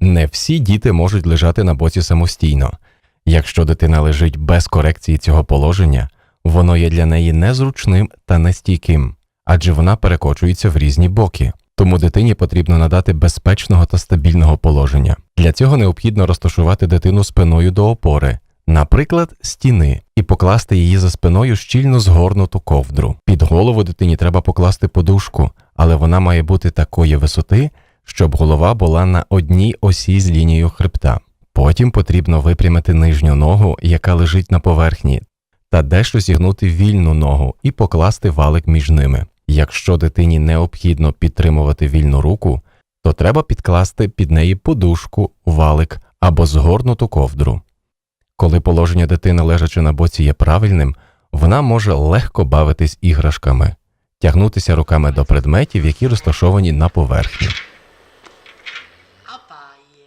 Не всі діти можуть лежати на боці самостійно. Якщо дитина лежить без корекції цього положення, воно є для неї незручним та нестійким, адже вона перекочується в різні боки. Тому дитині потрібно надати безпечного та стабільного положення. Для цього необхідно розташувати дитину спиною до опори, наприклад, стіни, і покласти її за спиною щільно згорнуту ковдру. Під голову дитині треба покласти подушку, але вона має бути такої висоти, щоб голова була на одній осі з лінією хребта. Потім потрібно випрямити нижню ногу, яка лежить на поверхні, та дещо зігнути вільну ногу і покласти валик між ними. Якщо дитині необхідно підтримувати вільну руку, то треба підкласти під неї подушку, валик або згорнуту ковдру. Коли положення дитини лежачи на боці є правильним, вона може легко бавитись іграшками, тягнутися руками до предметів, які розташовані на поверхні. 大爷